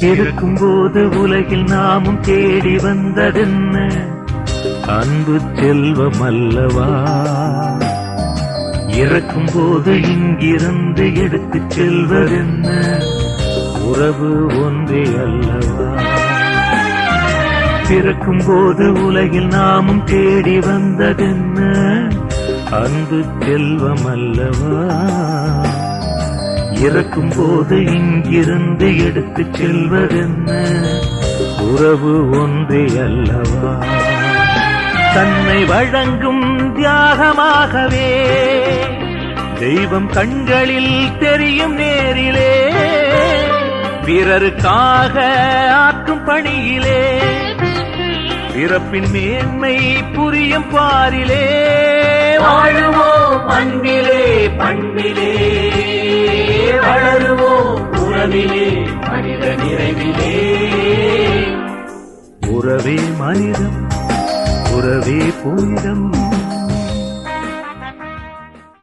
இருக்கும் போது உலகில் நாமும் தேடி வந்ததென்ன? அன்பு செல்வம் அல்லவா? இறக்கும் போது இங்கிருந்து எடுத்து செல்வதென்ன? உறவு ஒன்றே அல்லவா? பிறக்கும் போது உலகில் நாமும் தேடி வந்ததென்ன? அன்பு செல்வம் அல்லவா? இறக்கும் போது இங்கிருந்து எடுத்துச் செல்வதென்ன? உறவு ஒன்றே அல்லவா? தன்னை வழங்கும் தியாகமாகவே தெய்வம் கண்களில் தெரியும் நேரிலே பிறருக்காக ஆற்றும் பணியிலே பிறப்பின் மேன்மை புரியும் பாரிலே. வாழுவோம். உறவே மனிதம் உறவே புனிதம்.